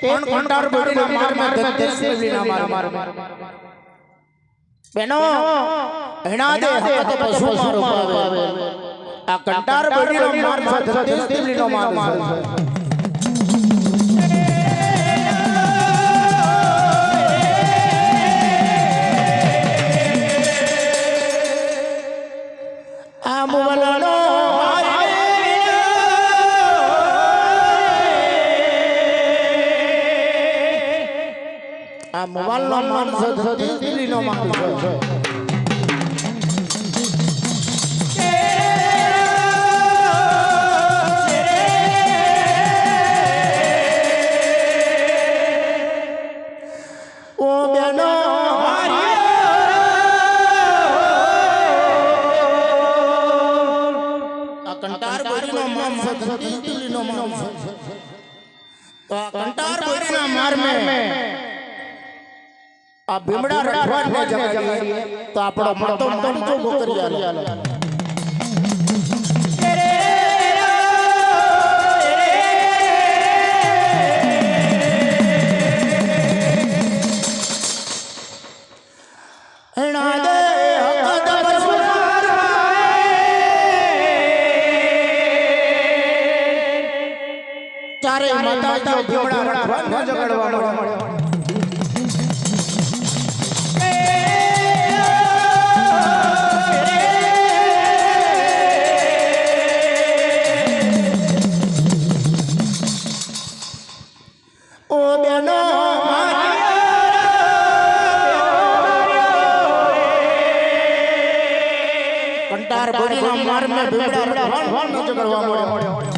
પણ કંટાર બોડીના માર માર ધરતીના માર માર બેનો એના દે હકત પશુ મારો પાવે આ કંટાર બડીનો માર માર ધરતીનો માર માર મોબાઈલનો માણસ દિલ્હીનો માણસ ઓ બેનો આ કંટાર બોરીનો માણસ દિલ્હીનો માણસ તો આ કંટાર બોરીના માર મે આ ભીમડા રખવાડને જગાડીએ તો આપણો માતો મતો મોકરી આલે. ચારે માતા ભીમડા રખવાડને જગાડવા કંટાર બોરીના માર મે ભીમડા રખવાડ ન કરવા મળ્યો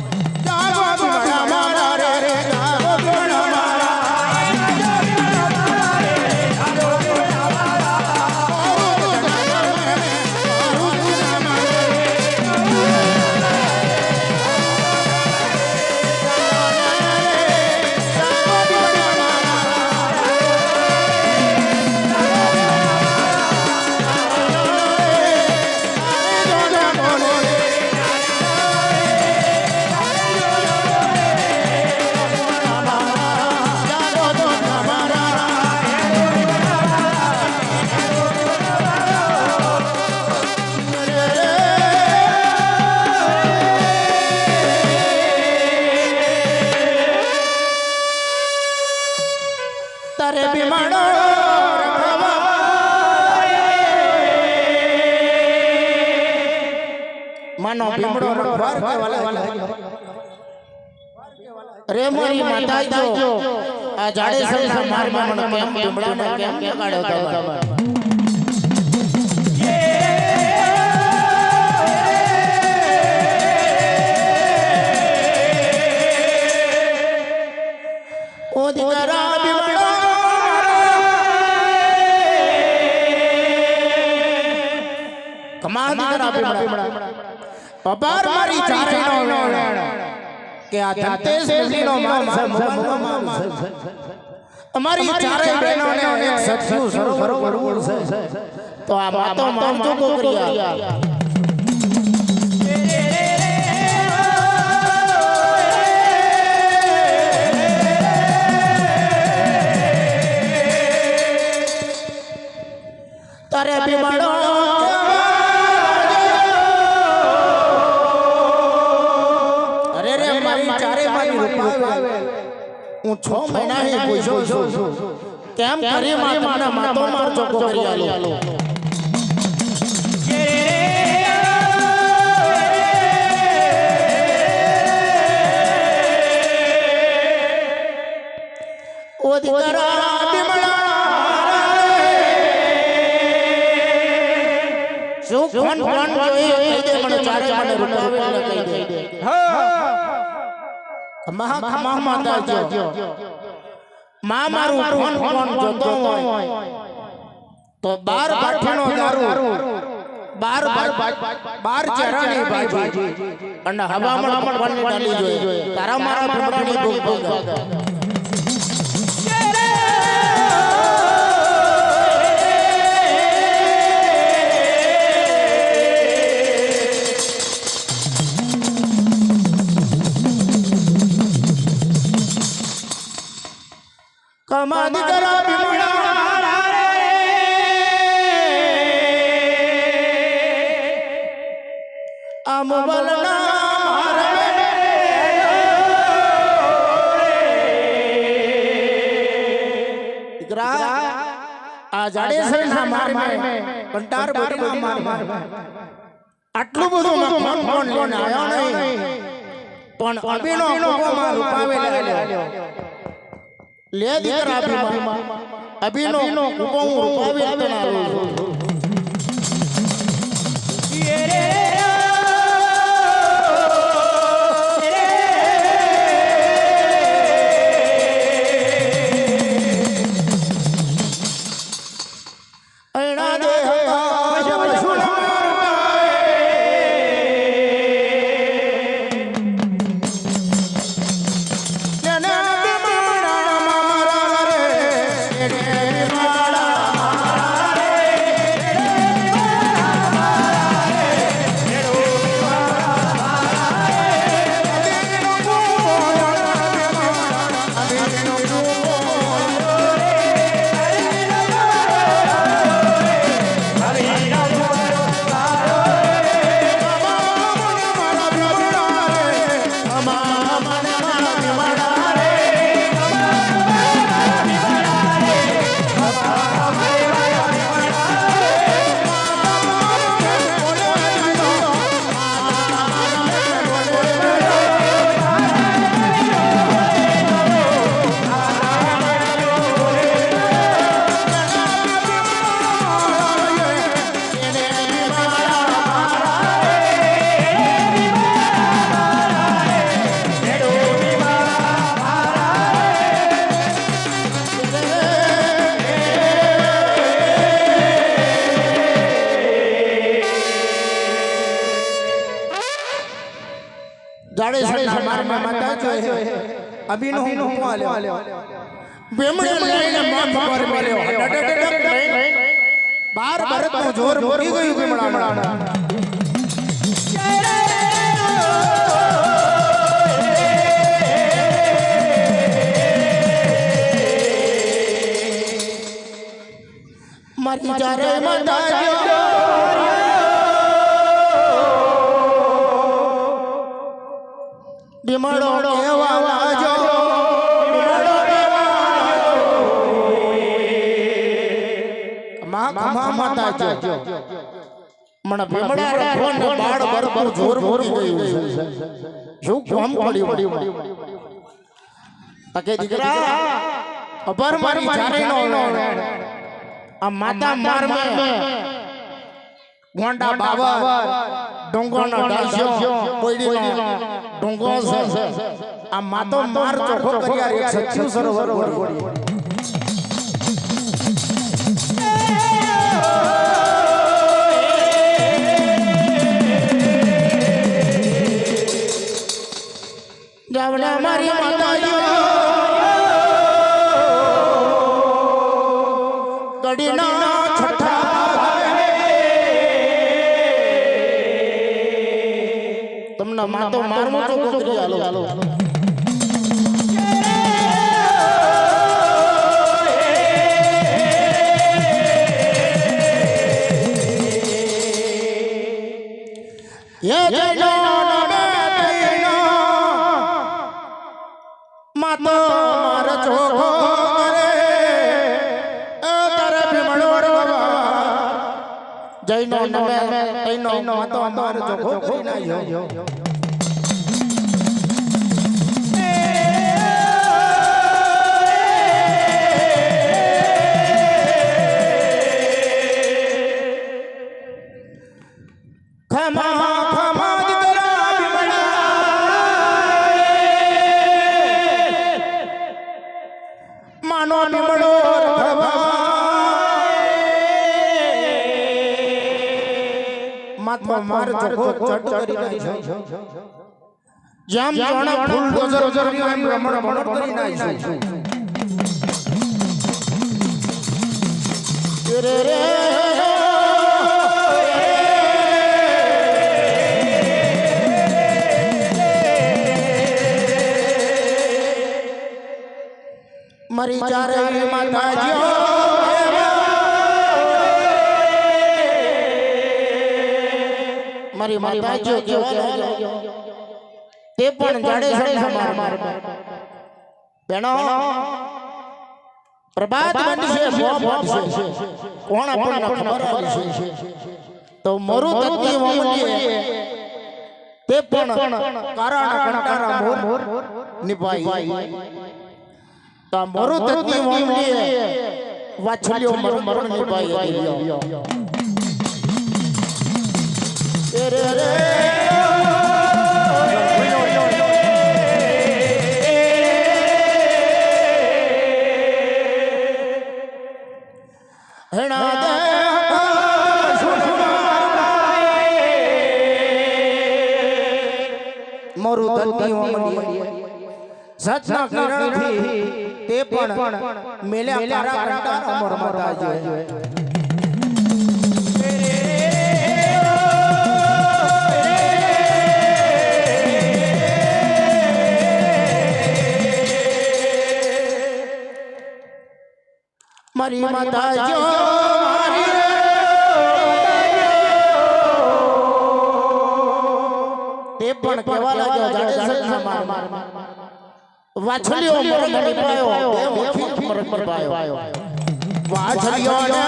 માનો ભીમડો રખવાર કહેવા લાગ્યો રે મોરી માતા જો આ જાડે સંસાર મારમાં મને કેમ ભીમડાને કેમ જગાડ્યો તમારે ઓ દીકરા બીમાડો કમા દીકરા બીમડા પબાર મારી ચારેનો કે આ ધનતેજ દેવીનો માન અમારી ચારે બહેનોને એક સત્યુ સરોવર કરવું છે તો આ વાતો માનજો ગોકરિયા કેમ કરી માતા માર ચોકો કરી આલો. ઓ દીકરા ફોન ફોન જોઈ કહી દે મને ચારે મને રૂપાવે એટલે કહી દે. મહા ખમા માતા જો માં મારું ફોન ફોન જોતો હોય. તો બાર બાઠીનો દારૂ. બાર બાર ચહેરાની ભાજી. અને હવામણ પણ ડાલી જોઈએ. તારા મારા ભમરાની ભૂખ ભોગ. કમા દીકરા ભીમડા આ મોબાઈલના આ જાડેસરના મારને કંટાર બોડીમાં માર આટલું બધું મકાન કોણ લઈને આયો નહીં પણ અભિનો કુવામાં રૂપાવેલા લે દીકરા અભિમાં અભિનો હું રૂપાવી તને આલું છું અભિનો હું આલ્યો બેમણે લઈને માથ પર મેલ્યો ડડડડક લઈને બાર ભરતનું જોર મૂકી ગયું બેમણા મારી જારે માતા બીમાડો માં ખમા માતા જો મને ભીમડા રખો ને બાળ બરબર જોર મૂકી ગયું છે શું કામ પડ્યું તકે દીકરા અબર મારી જારે નો આ માતા માર મે ગોંડા બાબર ડોંગોનો ડાસ્યો કોઈડીનો ડોંગો છે આ માતો માર ચોખ્ખો કર્યા એક સચ્ચું સરોવર વળી ચોખો ચટ કરી નાખ્યો જામ જાણે ફૂલ ડોઝર કર્યો એમ રમણ ભણ કરી નાખ્યો રે રે મારી ચારે માતાજીઓ મારી માતાજીઓ કેવા લાગ્યો તે પણ જાડે જાડે માર બેનો પ્રભાત બનશે મોહ બનશે કોણ આપણને ખબર આવી છે તો મરુ તત્વી મોમલીએ તે પણ કારા કંટારા મોર નિભાઈ તો આ મરુ તત્વી મોમલીએ વાછલીઓ મર મરણ નિભાઈ હતી એ રે રે હેણા દે મોરું ધરતી ઓમડીએ સચના કિરણથી તે પણ મેલ્યા કારા કંટારા અમર માતાજી મારી માતાજીઓ મારી તે પણ કેવા લાગ્યો જાડે સજના માર વાછલીઓ મરણ પાયો બે મુખી મરણ પાયો વાછલીઓ ને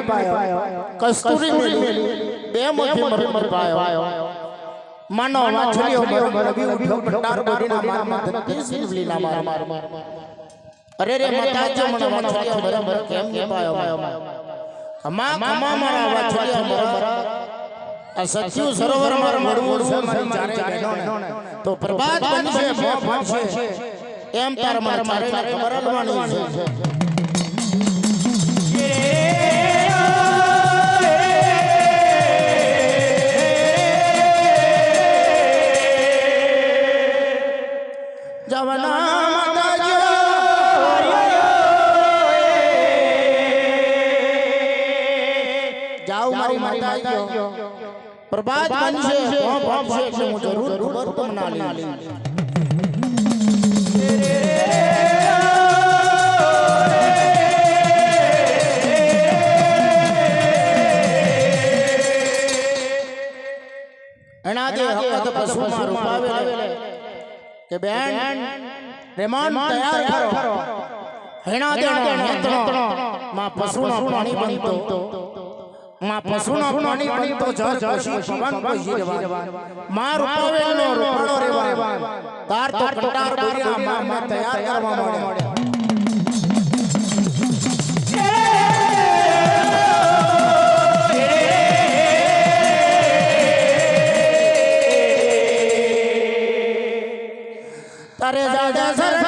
મર મર પાયો કસ્તુરી મેલી. બે મોથી મર મર પાયો માનો વાછલીઓ મર મર ઉઠો કંટાર બોડીના માર માર ધરતી માર માર માર અરે રે માતાજી મને વાછલીઓ મર? મર? કેમ ન પાયો અમા કમા મારા વાછલીઓ મર મર આ સત્યુ સરોવર માર મળવું છે મારી ચારે બહેનોને તો પ્રભાત બનશે મોહ બનશે એમ તાર માર ચારે ખબર છે. માતાજીઓ જાઓ મારી માતાજીઓ પ્રભાત બનશે મોહ બનશે એટલે હું જરૂર ખબર તમને આલી એના જે હકત પશુમાં રૂપાવેલે કે બેન રેમાન તૈયાર કરો હેણા દેણો નેત્રનો માં પશુનો પાણી બનતો માં પશુનો પાણી બનતો જર ખુશી પવન કોઈ જીરવાનમાં રૂપાવેલો રૂપાળો રેવાન તાર તો કંટાર કોરિયા માં માં તૈયાર કરવા મળે તારે દાદા સરખા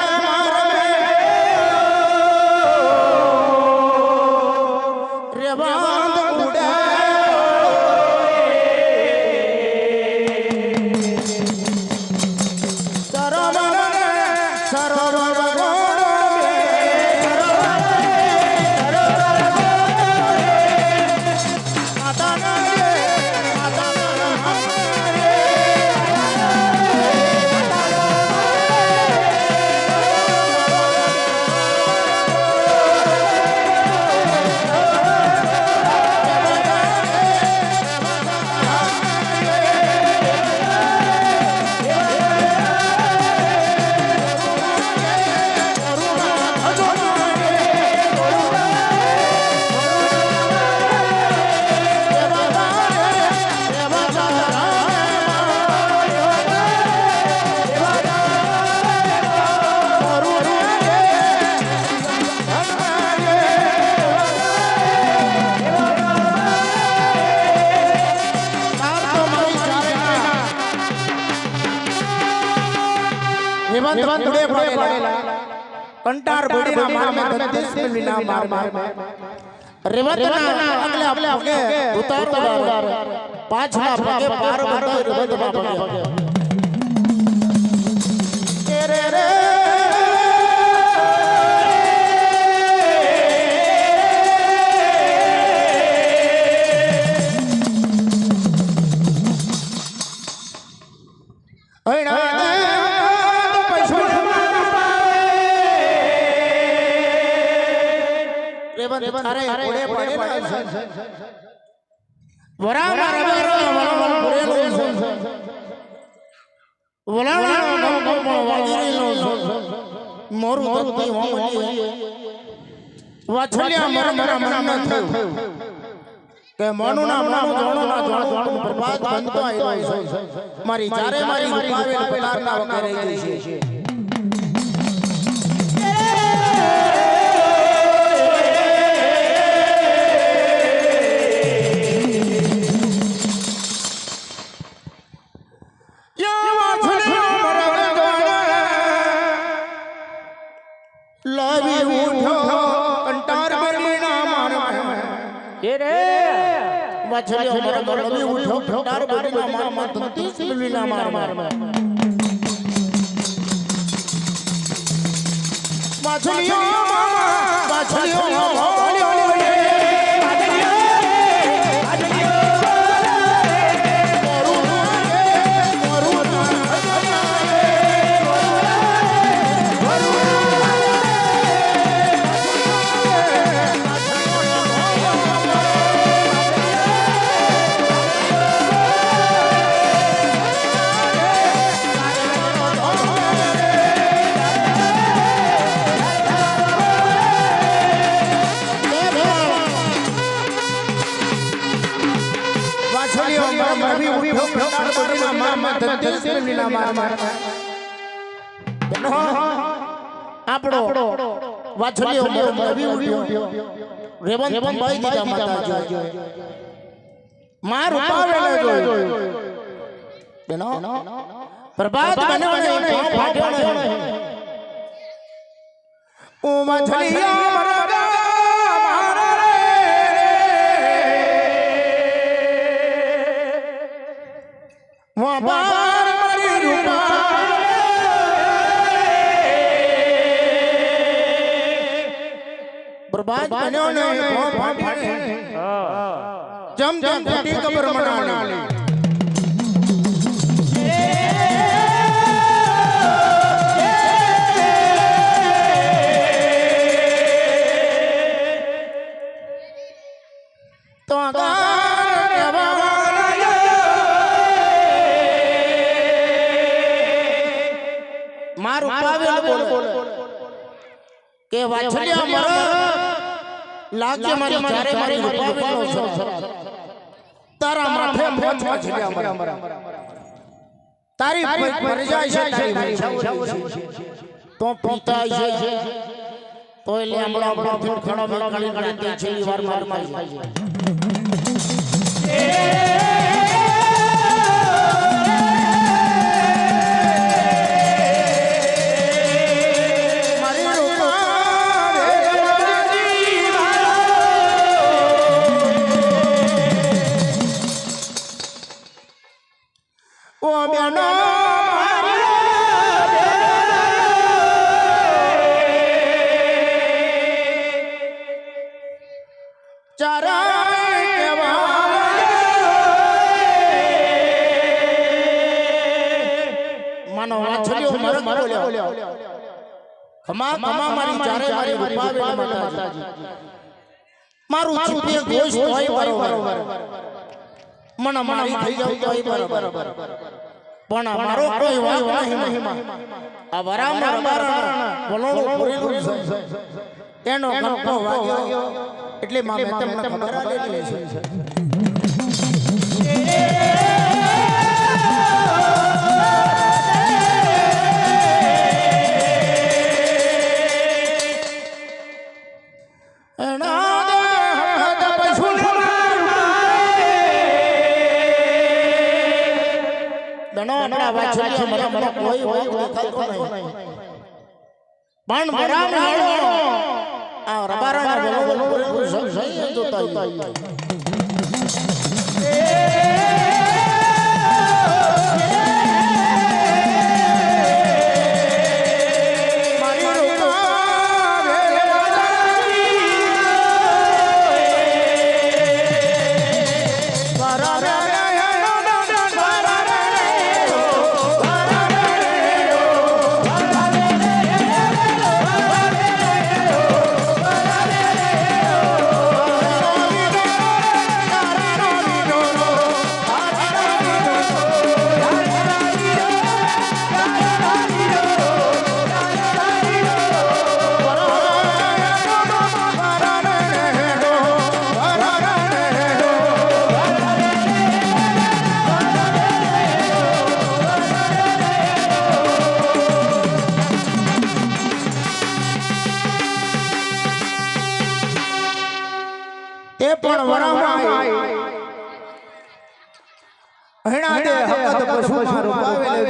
રેવંત ઘોડે પડેલા કંટાર બડીના મારમે ધનતેજ મેલવીના મારમે રેવંતના આગલે પગે ઉતાર પાછલા પગે પાર બંધાય રેવંતના પગે એ અરે પડેલા છે વરાણા રવારો વરાણા પડેલો છે વલાણા નમ નમ વાગીરેલો છે મોરું તકતી હોમલી વાછલિયા મર મર મન થયું. કે મોનું ના મોનું જોણો ના જોણો પ્રભાત બનતો આવ્યો છે. મારી ચારે મારી રૂપાવેલ પલારના વગર રહી ગઈ છે. વાછલિયો મર મર લાવી ઉઠો કંટાર બનીના માર માર ધનતી સિલવીના માછલીઓ મામા વાછલિયો મર લાવી ઉઠ્યો રેવંત ભાઈ દીધા માતાજી માર ઉપાવેલો જોયો બેનો પ્રભાત બન્યો ને ફાટ્યો ઓ વાછલિયો જમ ફૂટી કબર મનાલી મારું પાવેલ બોલે. કે વાછલિયા મર લાગે મારી ચારે મારી રૂપાવેલો છે મોજ વાછલિયા મર તારી મરી જાય છે તારી તો પિતા છે તો એટલે હમણાં હમણાં તે છેલ્લી વાર માર મારી છે મારી ખમા ખમા મારી ચારે મારી રૂપાવેલ માતાજી. મારું ચૂપે ગોશ હોય બરોબર. મન મારી થઈ જાવ બરોબર. પણ મારો કોઈ વાંક નહીં આ વરામર વરાણા વલોણું પૂરેલું છે એનો ગપ્પો વાગ્યો. એટલે માં મેં તમને ખબર આલેલી છે. ઘણો આપણા વાછડિયા મરમનો કોઈ નહીં. પણ જોતા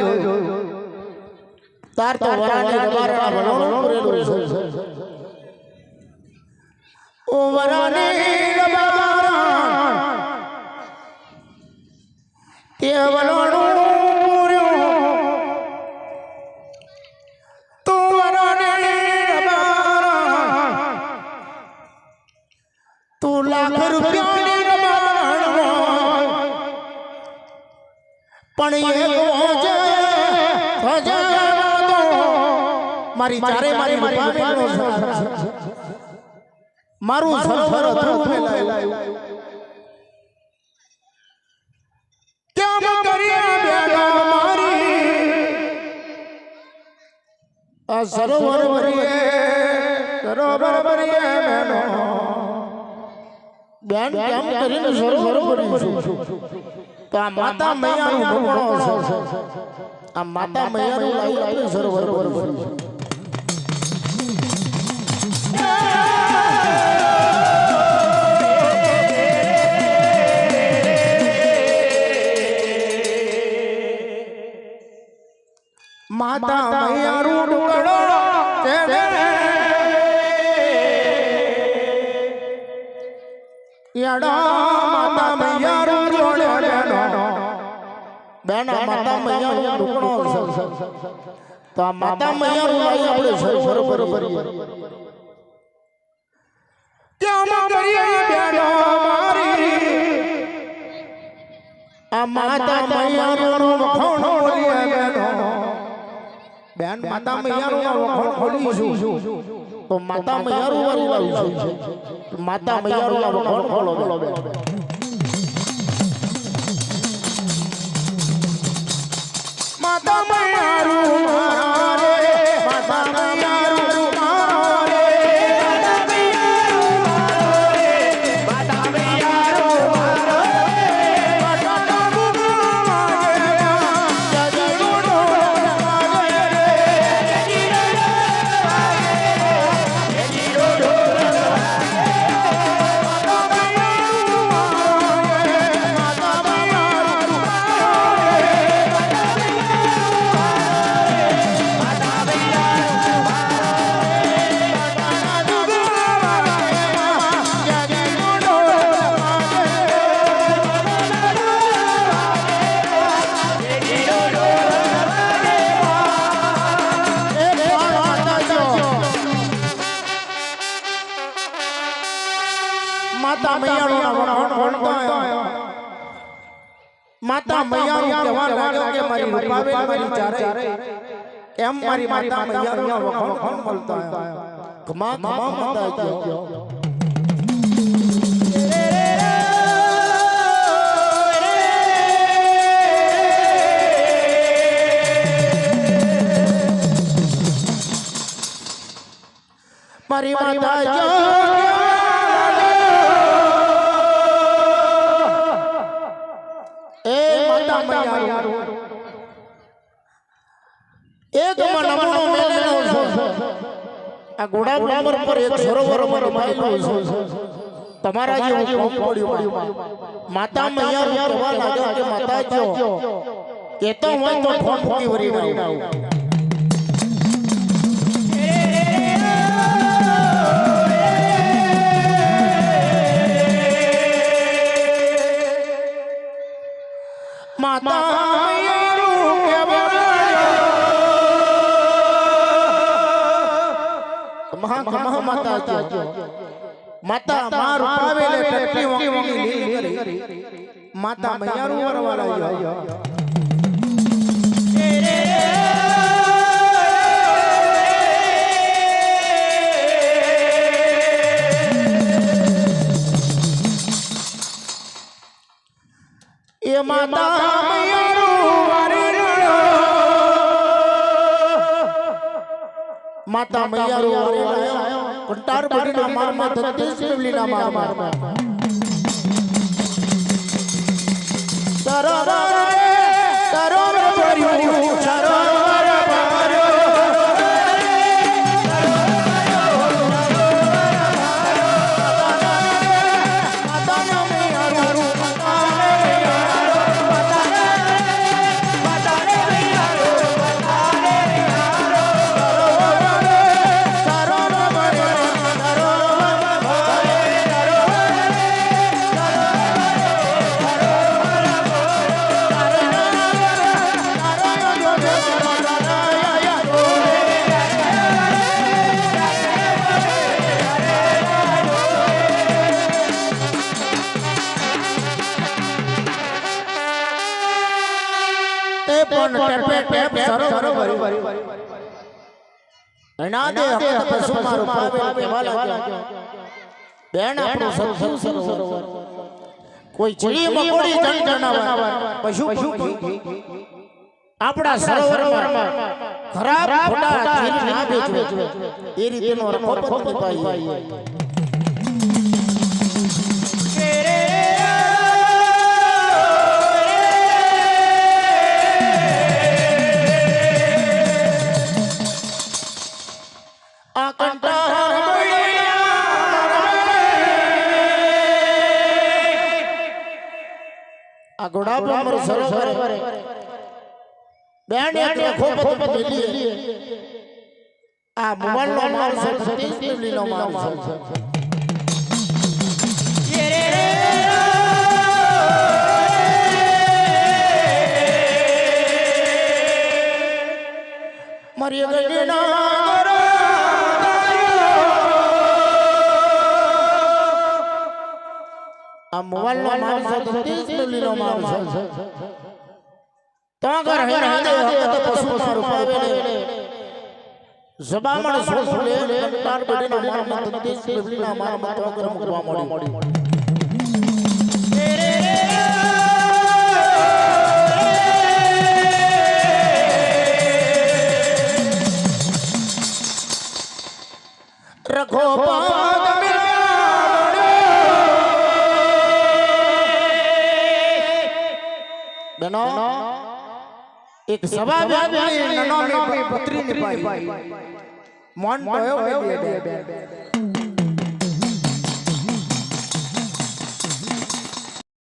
પાવેલે જો તાર તો વરાને રબારના ભણોનો પૂરેલું છે ઓ વરાને રબારા તે વલોણું મારી ચારે મારી મારી મારું સરોવર કેમ બેડા મારી? આ સરોવર ભરીએ સરોવર ભરીએ બેનો. બેન. કેમ કરીને સરોવર ભરીશું તો આ માતા મૈયાનું ઢોકણો છે? આ માતા મૈયાનું આપણે સરોવર ભરીશું માતા મૈયારું યાડા માતા મૈયારું બેના માતા મૈયારું ઢોકણો તો આ માતા મૈયારું લાવી આપણે સરોવર ભરીએ કેમ કરીએ. બેનો મારી. આ માતા મૈયારું વખોણો બોલીએ બેનો બેન માતા મૈયારું વખોણ ખોલીશું તો માતા મૈયારું વાળી લાવીશું માતા મૈયારું વખોણ ખોલો બોલો બેન. રૂપાબેન મારી ચારે એમ મારી માતા મૈયાનો વખણ વખણ મળતા કમા કમા માતા કયો મારી માતા એ માતા મૈયારું એક આ ગોડા નંબર પર એક સરોવર પર મારેલું છે. તમારા જેવું કોમ પડ્યું માતા મૈયા રોવા લાગ્યા કે માતા જો કેતો હોય તો ફોન ફોકી વરી ના આવું. માતા મહા મહા માતા જો માતા માર પાવેલે ટટલી વાંકીની લીલી કરી. માતા મૈયારું વરવાળા જો એ માતા માતા મૈયારું. કંટાર બળીના મારમાં ધરતી શિવલીના મારમાં મારું પાવેલ કહેવા લાગ્યો. બેન આપણું સરસર સરોવર કોઈ ચીડી મકોડી જન જનાવર. પશુ પક્ષી. આપણા સરોવરમાં ખરાબ ખોટા જીવ ના વેચવે એ રીતેનો નિભાઈએ આ ઘોડા પર સરોવર. બેન એટલે ખૂબ ખૂબ દિલી આ મોબાઈલ નો માલ છે સતીશ માલ છે. મારી આ મોબાઈલ નો સતીશ દિલ્હી છે. તો હે પશુ મારું પાવેલે જબામણ સોસુ લે કંટાર બડીના મારમાં તંતીસ બબલીના મારમાં તો મૂકવા મળી પાદ બેનો એક સભા વ્યાપી નનોમી પત્રી નિભાઈ મોન ટોયો બે બે